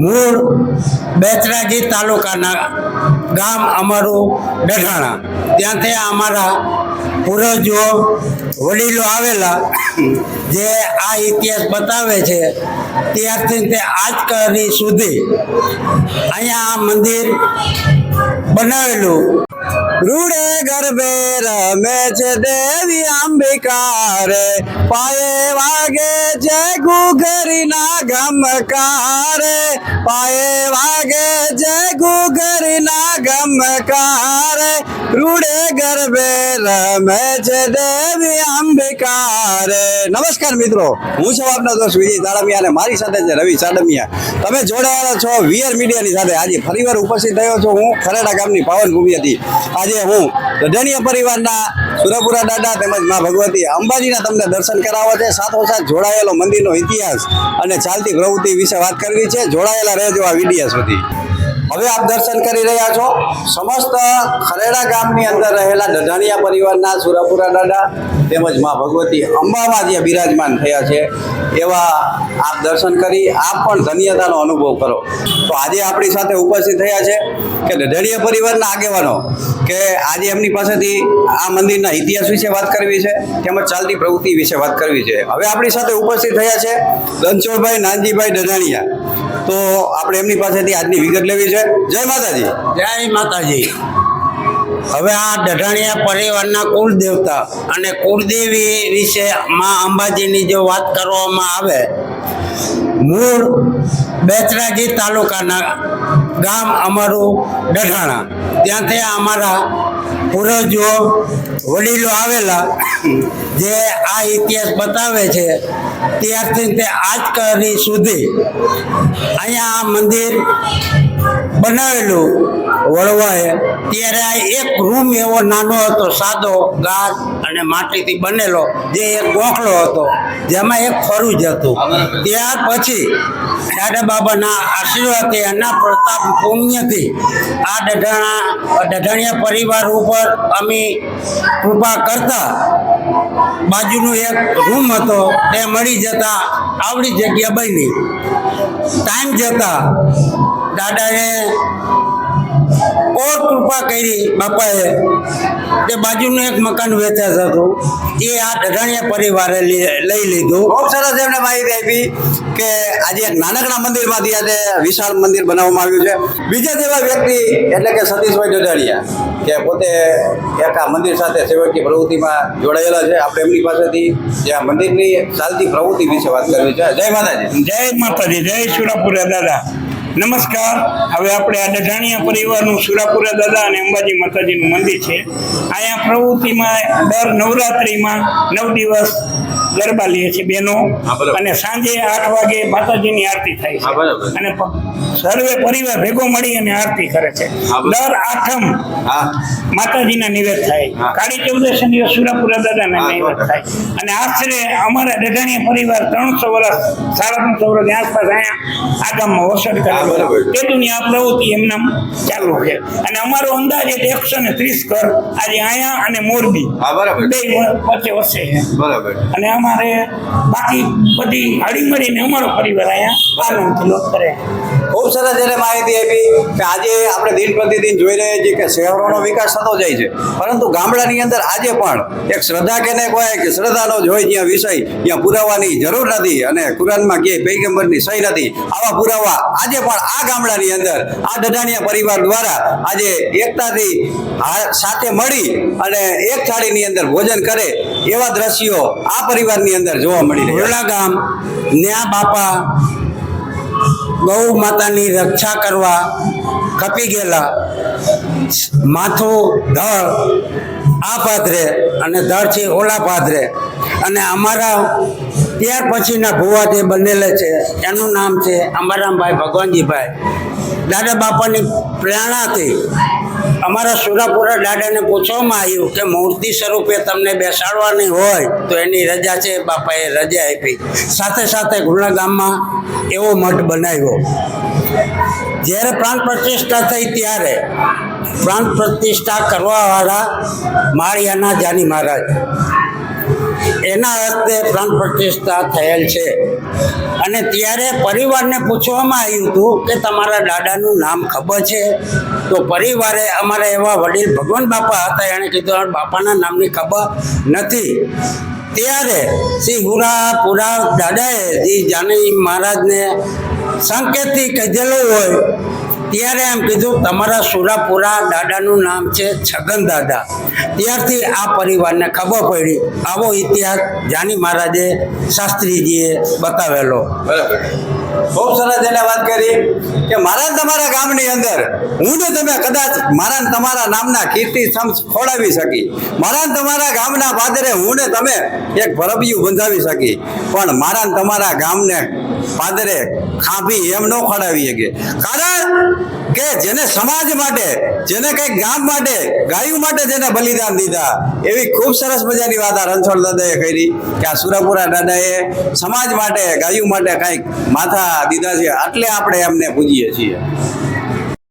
મૂળ બેચરાજી તાલુકાના ગામ અમારું ડઢાણા. ત્યાંથી અમારા પૂર્વજો વડીલો આવેલા, જે આ ઇતિહાસ બતાવે છે, ત્યારથી તે આજ કરી સુધી અહીંયા આ મંદિર બનાવેલું. રૂડે ગરબે રમે છે દેવી અંબિકા પાયે વાગે છે ઘુઘરીના ગમકારે. પાયે વાગે છે ઘુઘરીના ગમકારે. રૂડે ગરબે રમે છે દેવી અંબિકા નમસ્કાર મિત્રો, હું છું આપનો દોસ્ત વિજય દાડમિયા અને મારી સાથે છે રવિ સાડમિયા તમે જોડાયેલા છો વીઆર મીડિયાની સાથે. આજે ફરીવાર ઉપસ્થિત થયો છું હું ખરેડા ગામની પાવન ભૂમિ હતી. આજે હું દઢણિયા પરિવારના સુરપુરા દાદા તેમજ મા ભગવતી અંબાજીના તમને દર્શન કરાવવા છે. સાથોસાથ જોડાયેલો મંદિરનો ઇતિહાસ અને ચાલતી પ્રવૃત્તિ વિશે વાત કરવી છે. જોડાયેલા રહેજો આ વિડીયા સુધી. હવે આપ દર્શન કરી રહ્યા છો. સમસ્ત ખરેડા ગામની અંદર રહેલા દઢાણિયા પરિવારના, સુરાપુરા દાદા તેમજ મા ભગવતી અંબામાં જે બિરાજમાન થયા છે, એવા આપ દર્શન કરી, આપ પણ ધન્યતાનો અનુભવ કરો. તો આજે આપણી સાથે ઉપસ્થિત થયા છે કે દઢાણિયા પરિવારના આગેવાનો કે આજે એમની પાસેથી આ મંદિરના ઇતિહાસ વિશે વાત કરવી છે, તેમજ ચાલતી પ્રવૃત્તિ વિશે વાત કરવી છે. હવે આપણી સાથે ઉપસ્થિત થયા છે રણછોડભાઈ નાનજીભાઈ દઢાણિયા તો આપણે એમની પાસેથી આજની વિગત લેવી છે. જય માતાજી. જય માતાજી. હવે આ દઢાણિયા પરિવારના કુળદેવતા અને કુળદેવી વિશે માં અંબાજીની જો વાત કરવામાં આવે, મૂળ બેચરાજી તાલુકાના ગામ અમારું દઢાણા. ત્યાંથી અમારા પૂર્વજો વડીલો આવેલા, જે આ ઇતિહાસ બતાવે છે, ત્યારથી તે આજ કરી સુધી અહીંયા આ મંદિર બનાવેલું વળવાએ ત્યારે આ એક રૂમ એવો નાનો હતો, સાદો ગાજ અને માટીથી બનેલો, જે એક ગોખલો હતો, જેમાં એક ફરું જ હતું. ત્યાર પછી દાદા બાબાના આશીર્વાદથી એના પ્રતાપ પુણ્યથી આ ડઢાણા ડઢાણિયા પરિવાર ઉપર અમે કૃપા કરતા બાજુનો એક રૂમ હતો, તે મળી જતા આવડી જગ્યા બની. ટાઈમ જતા દાદાએ ઓર કૃપા કરી બાપાએ તે બાજુનું એક મકાન વેચાતું હતું એ આ ડઢાણિયા પરિવારે લઈ લીધું. ખૂબ સરસ એમને માહિતી આપી કે આજે એક નાનકડા મંદિરમાંથી આજે વિશાળ મંદિર બનાવવામાં આવ્યું છે. બીજા જેવા વ્યક્તિ એટલે કે સતીશભાઈ ડઢાણિયા કે પોતે એક આ મંદિર સાથે સેવકની પ્રવૃત્તિમાં જોડાયેલા છે. આપણે એમની પાસેથી જે આ મંદિરની ચાલતી પ્રવૃત્તિ વિશે વાત કરવી છે. જય માતાજી. જય માતાજી, જય સુરાપુરા દાદા. નમસ્કાર. હવે આપણે આ દઢાણિયા પરિવારનું સુરાપુરા દાદા અને અંબાજી માતાજીનું મંદિર છે. અહીંયા પ્રવૃત્તિમાં દર નવરાત્રિમાં નવ દિવસ ગરબા લઈએ છીએ બહેનો અને સાંજે આઠ વાગે માતાજીની આરતી થાય છે. અને સર્વે પરિવાર ભેગો મળી અને આરતી કરે છે. દર આઠમ માતાજીના નિવેદ થાય. કાળી ચૌદશ દિવસ સુરાપુરા દાદાના નિવેદ થાય. અને આશરે અમારા ડઢાણીયા પરિવાર ત્રણસો વર્ષ સાડા ત્રણસો વર્ષની આસપાસ અહીંયા આ ગામમાં વસત કરેલો. તેટુની આ પ્રવૃત્તિ એમના ચાલુ છે. અને અમારો અંદાજ એકસો ને ત્રીસ ઘર આજે અહીંયા અને મોરબી. બે વચ્ચે વસે છે. બરાબર. અને અમારે બાકી બધી હળી અમારો પરિવાર અહીંયા પાલન કિલો કરે. ખૂબ સરસ એને માહિતી આપી કે આજે આપણે દિન પ્રતિદિન જોઈ રહ્યા છીએ કે શહેરોનો વિકાસ થતો જાય છે. પરંતુ ગામડાની અંદર આજે પણ એક શ્રદ્ધા કે ને કોઈ કે શ્રદ્ધાનો જ હોય જ્યાં વિષય ત્યાં પુરાવાની જરૂર નથી અને કુરાનમાં કે પૈગંબરની સહી નથી. આવા પુરાવા આજે પણ આ ગામડાની અંદર, આ દઢાણિયા પરિવાર દ્વારા આજે એકતાથી સાથે મળી અને એક થાળીની અંદર ભોજન કરે એવા દ્રશ્યો આ પરિવારની અંદર જોવા મળી રહ્યા ઘોરલા ગામ, ન્યા બાપા ગૌ માતાની રક્ષા કરવા કપી ગયેલા માથું ધળ આ પાદરે અને ધળ છે ઓલા પાદરે. અને અમારા ત્યાર પછીના ભુવા જે બનેલે છે, એનું નામ છે અંબારામભાઈ ભગવાનજીભાઈ. દાદા બાપાની પ્રેરણાથી અમારા સુરાપુરા દાદાને પૂછવામાં આવ્યું કે મૂર્તિ સ્વરૂપે તમને બેસાડવાની હોય તો એની રજા છે, બાપાએ રજા આપી. સાથે સાથે ગુણા ગામમાં એવો મઠ બનાવ્યો. જ્યારે પ્રાણ પ્રતિષ્ઠા થઈ ત્યારે પ્રાણ પ્રતિષ્ઠા કરવાવાળા માળિયાના જાની મહારાજ એના હસ્તે પ્રાણ પ્રતિષ્ઠા થયેલ છે. અને ત્યારે પરિવારને પૂછવામાં આવ્યું હતું કે તમારા દાદાનું નામ ખબર છે? તો પરિવારે અમારા એવા વડીલ ભગવાન બાપા હતા, એણે કીધું બાપાના નામની ખબર નથી. ત્યારે શ્રી હુરાપુરા દાદાએ શ્રી જાનકી મહારાજને સંકેતથી કીધેલું હોય ત્યારે એમ કીધું, તમારા સુરાપુરા દાદાનું નામ છે છગન દાદા. ત્યારથી આ પરિવારને ખબર પડી. આવો ઇતિહાસ જાની મહારાજે શાસ્ત્રીજીએ બતાવેલો. બરાબર. ખૂબ સરસ એને વાત કરી કે મારા તમારા ગામની અંદર, હું ને તમે કદાચ મારા તમારા નામના કીર્તિ સમ ખોડાવી શકી. મારા તમારા ગામના પાદરે હું ને તમે એક ભરબિયું બંધાવી શકી. પણ મારા તમારા ગામને પાદરે ખાંભી એમ ન ખડાવી શકે. કારણ કે જેને સમાજ માટે, જેને કંઈક ગામ માટે, ગાયું માટે જેને બલિદાન દીધા, એવી ખૂબ સરસ મજાની વાત આ રણછોડ દાદાએ કરી કે આ સુરાપુરા દાદાએ સમાજ માટે, ગાયું માટે કંઈક માથા દીધા છે, એટલે આપણે એમને પૂજીએ છીએ.